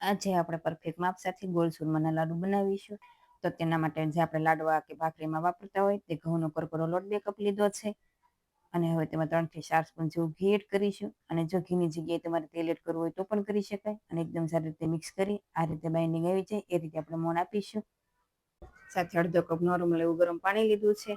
આજે આપણે પરફેક્ટ માપ સાથે ગોળ સુરમાના લાડુ બનાવીશું. તો તેના માટે જે આપણે લાડવા કે ભાખરીમાં વાપરતા હોય તે ઘઉંનો કરકરો લોટ બે કપ લીધો છે. અને હવે તેમાં ત્રણથી ચાર સ્પૂન જેવું ઘી એડ કરીશું. અને જો ઘીની જગ્યાએ તમારે તેલ એડ કરવું હોય તો પણ કરી શકાય. અને એકદમ સારી રીતે મિક્સ કરી આ રીતે બાઇન્ડિંગ આવી જાય એ રીતે આપણે મોણ આપીશું. સાથે અડધો કપ નોર્મલ એવું ગરમ પાણી લીધું છે.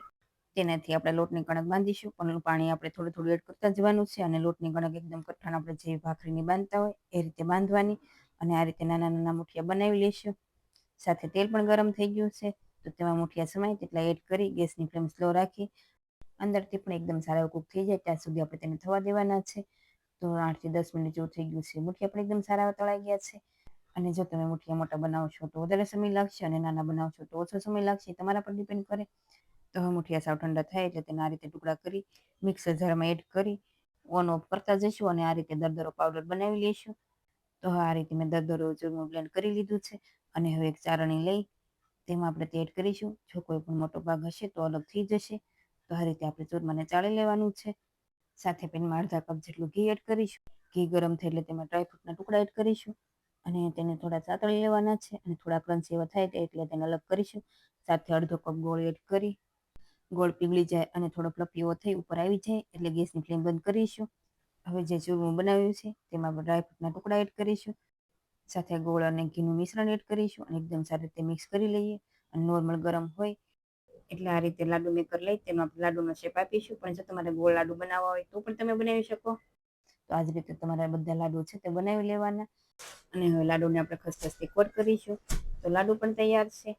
તેનાથી આપણે લોટની કણક બાંધીશું. પણ પાણી આપણે થોડું થોડું એડ કરતા જવાનું છે. અને લોટની કણક એકદમ કઠણ આપણે જે ભાખરીની બાંધતા હોય એ રીતે બાંધવાની. અને આ રીતે નાના નાના મુઠિયા બનાવી લઈશું સાથે તેલ પણ ગરમ થઈ ગયું છે, તો તેમાં મુઠિયા સમાય તેટલા એડ કરી ગેસની ફ્લેમ સ્લો રાખી. અંદરથી પણ એકદમ સારા એવું કૂક થઈ જાય ત્યાં સુધી આપણે તેને થવા દેવાના છે. તો આઠથી દસ મિનિટ જેવું થઈ ગયું છે. મુઠિયા પણ એકદમ સારા તળાઈ ગયા છે. અને જો તમે મુઠિયા મોટા બનાવશો તો વધારે સમય લાગશે અને નાના બનાવશો તો ઓછો સમય લાગશે. તમારા પર ડિપેન્ડ કરે. તો હવે મુઠિયા સાવ ઠંડા થાય એટલે તેના આ રીતે ટુકડા કરી મિક્સર જારમાં એડ કરી ઓન ઓફ કરતા જઈશું અને આ રીતે દરદરો પાવડર બનાવી લઈશું તો આ રીતે મેં દરદરો ચૂરમું બ્લેન્ડ કરી લીધું છે અને હવે એક ચારણી લઈ, તેમાં આપણે તે એડ કરીશું. જો કોઈ પણ મોટો ભાગ હશે તો અલગ થઈ જશે. તો આ રીતે આપણે ચૂરમાને ચાળી લેવાનું છે. સાથે પેનમાં અડધા કપ જેટલું ઘી એડ કરીશું. ઘી ગરમ થાય એટલે તેમાં ડ્રાયફ્રૂટના ટુકડા એડ કરીશું. અને તેને થોડા સાતળી લેવાના છે અને થોડા ક્રંચ એવા થાય એટલે તેને અલગ કરીશું. સાથે અડધો કપ ગોળ એડ કરી. ગોળ પીગળી જાય અને થોડો ફ્લફી એવો થઈ ઉપર આવી જાય એટલે ગેસની ફ્લેમ બંધ કરીશું. હવે જે ચૂરમું બનાવ્યું છે, તેમાં ડ્રાયફ્રૂટના ટુકડા એડ કરીશું. સાથે ગોળ અને ઘીનું મિશ્રણ એડ કરીશું અને એકદમ સારી રીતે મિક્સ કરી લઈએ. અને નોર્મલ ગરમ હોય એટલે આ રીતે લાડુ મેકર લઈ તેમાં લાડુનો શેપ આપીશું. પણ જો તમારે ગોળ લાડુ બનાવવા હોય તો પણ તમે બનાવી શકો. તો આ જ રીતે તમારા બધા લાડુ છે તે બનાવી લેવાના. અને હવે લાડુને આપણે ખસખસથી કોટ કરીશું. તો લાડુ પણ તૈયાર છે.